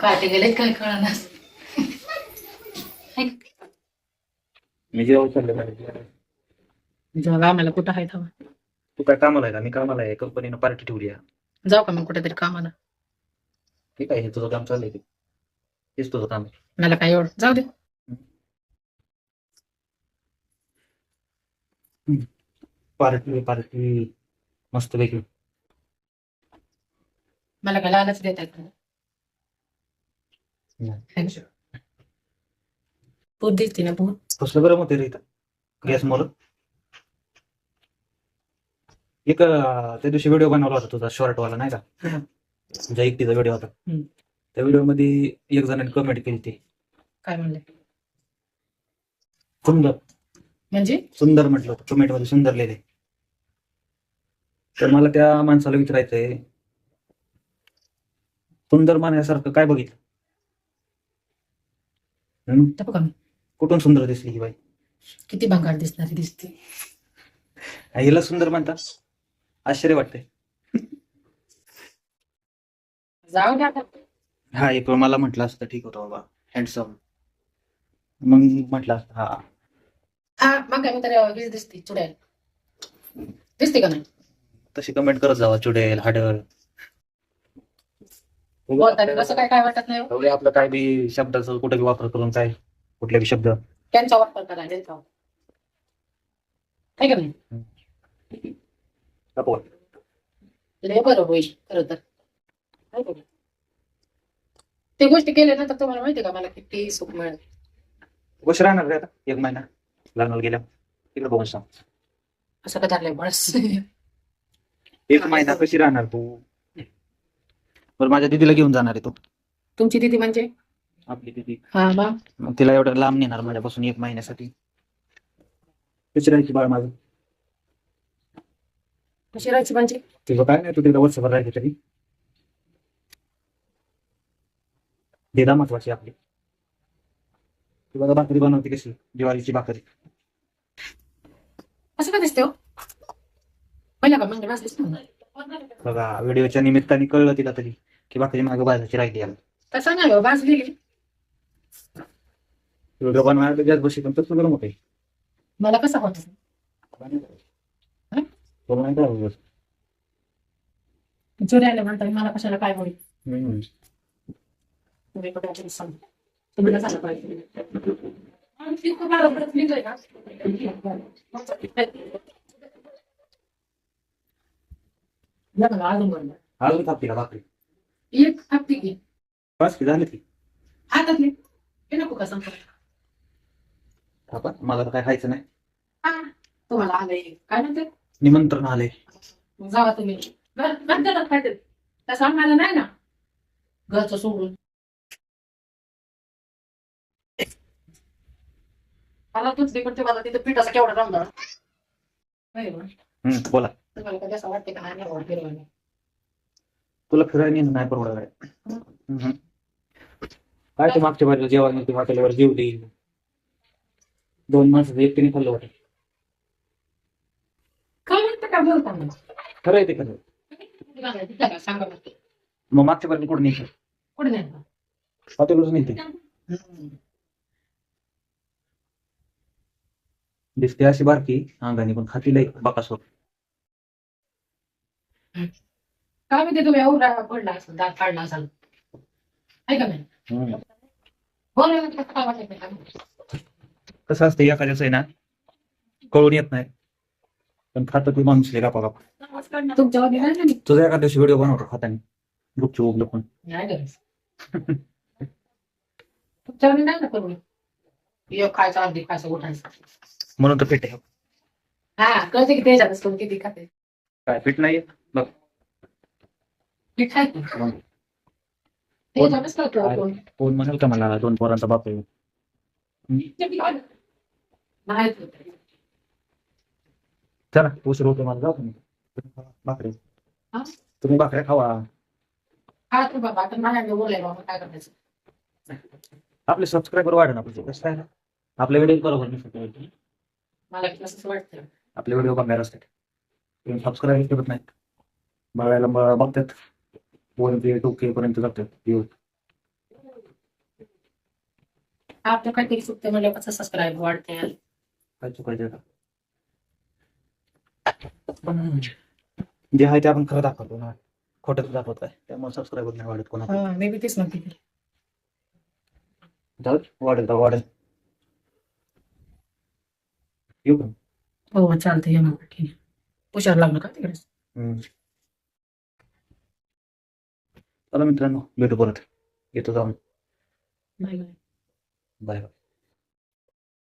काटे गेले काय कळणार? मी जेव्हा चालले. जेव्हा आम्हाला कुठं आहे तेव्हा. तू काय कामाला आहे का? मी कामाला आहे. कंपनीनं पार्टी ठेवली आहे. जाऊ का मग कुठेतरी कामाला? ठीक आहे हे तुझं काम चाललंय ते. हेच तुझं काम आहे. मला काय एवढं जाऊ दे. Party party. मस्त पैकी. मला काय लालच देत आहेत भूत दिसते ना कसलं गरम होते रे इथं गॅस मोर एक अं, त्या दिवशी व्हिडिओ बनवला होता तुझा शॉर्ट वाला नाही का. तुझ्या एकटीचा व्हिडिओ होता. हम्म. त्या व्हिडिओमध्ये एक जणांनी कमेंट केली ती. काय म्हणले? सुंदर. म्हणजे? सुंदर म्हटलं होतं. कमेंटमध्ये सुंदर लिहिले. तर मला त्या माणसाला विचारायचंय सुंदर मानण्यासारखं काय बघितलं? हम्म? तर बघा कुठून सुंदर दिसली ही बाई? किती भंगार दिसणारी दिसते. हिला सुंदर म्हणता आश्चर्य वाटते जाऊ द्या आता. हा एक मला म्हटलं असतं ठीक होतं बाबा. हँडसम मग म्हटलं असतं हा. हा मग काय मी तर वीज दिसते चुडेल. दिसते का नाही? तशी कमेंट करत जावा चुडेल हाडल बोलताना कसं काय काय वाटत नाही हो? एवढे आपलं काय बी शब्दाचं कुठे बी वापर करून काय? कुठले बी शब्द? त्यांचा वापर करा त्यांचा का नाही? लपवा. लय बरं होईल खरं तर. आहे का नाही? ते गोष्टी केल्यानंतर तुम्हाला माहिती का मला किती सुख मिळेल? कशी राहणार रे आता एक महिना. लग्नाला गेल्या तिकडे बघून सांग. असं का झालंय बस? एक महिना कशी राहणार तू? बरं माझ्या दिदीला घेऊन जाणार आहे तू. तुमची दिदी म्हणजे? आपली दिदी. हा मग मग तिला एवढं लांब नेणार माझ्यापासून एक महिन्यासाठी. कशी राहायची बाळ माझं. कशी राहायची म्हणजे काय नाही तू तिला वर्षभर राहायची तरी. देदा महत्वाची आपली. तू बघा भाकरी बनवते कशी ज्वारीची भाकरी. असं का दिसते हो? पहिला का बघा व्हिडिओच्या निमित्ताने कळलं तिला तरी की भाकरी मागे बाजाची राहिली आहे. तसं नाही हो भाजली व्हिडिओ बनवायला जास्त बशी पण तसं गरम होते मला कसं होत चोऱ्याला म्हणतात मला कशाला काय होईल? तुम्ही तरी सांग. झालं पाहिजे खूप ना. या बघा, अजून थापते का भाकरी एक हप्ती घे बस की झाली ती हातातली हे नको का सांगतो थापा मला तर काय खायचं नाही हा तुम्हाला आलंय काय म्हणते निमंत्रण आले मग जावा तुम्ही घर खायचे तसं आम्हाला नाही ना घरचं सोडून मला तूच तिकडचे मला तिथं पिठाचा केवढा हम्म, बोला नाही तुला फिरायला नाही परवडणार. हम्म. काय ते मागच्या बाजूला जेवण ते हॉटेलवर जेवली दोन माणसं एकटीने खाल्लं होतं काय म्हणतं का बोलताना खरं आहे ते खरं. सांगा मग मागच्या बाजूला कुठं नाही कुठे नाही हॉटेलवरच नाही हम्म. दिसते अशी बारकी. अंगाने पण खाती लई बकासोर. काय म्हणते तुम्ही एवढा पडला असेल दात काढला असाल. आहे का नाही? कसं असतं एखाद्याचं आहे ना कळून येत नाही. पण खातं ते माणूस लई गपा गपा तुमच्या वगैरे नाही ना मी. तुझा एखाद्या दिवशी व्हिडिओ बनवतो खाताने. गुपचूप लपून नाही गरज नाही ना करू एक खायचं अर्धी खायचं उठायचं? म्हणून तर पेट आहे. हा कळते की त्याच्यातच कोण किती खाते? काय पीठ नाही कोण कोण म्हणेल का मला दोन पोरांचा बाप आहे नाही चला उशीर होतो मला जाऊ तुम्ही भाकरी हा? तुम्ही भाकऱ्या खावा तू बाबा आता नाही बोलाय बाबा काय करायचं आपले सबस्क्रायबर वाढ ना कसं आहे ना आपले व्हिडिओ बरोबर नाही मला कसं वाटतं आपले व्हिडिओ बघणार असतात सबस्क्राईब करत नाहीत बघायला ब- बघतात वन पे टू के पर्यंत जातात व्ह्यूज सबस्क्राईब वाढते काय चुकायचं आता? जे आहे ते आपण खरं दाखवतो ना खोटं दाखवत आहे त्यामुळे सबस्क्राईबर नाही वाढत कोणा हा मी बी तेच म्हणते जाऊ दे, वाढेल येऊ का हो चालतंय मग ठीक लागलं का तिकडे चला मित्रांनो. भेटू परत. येतो जाऊन. Bye bye. Bye bye.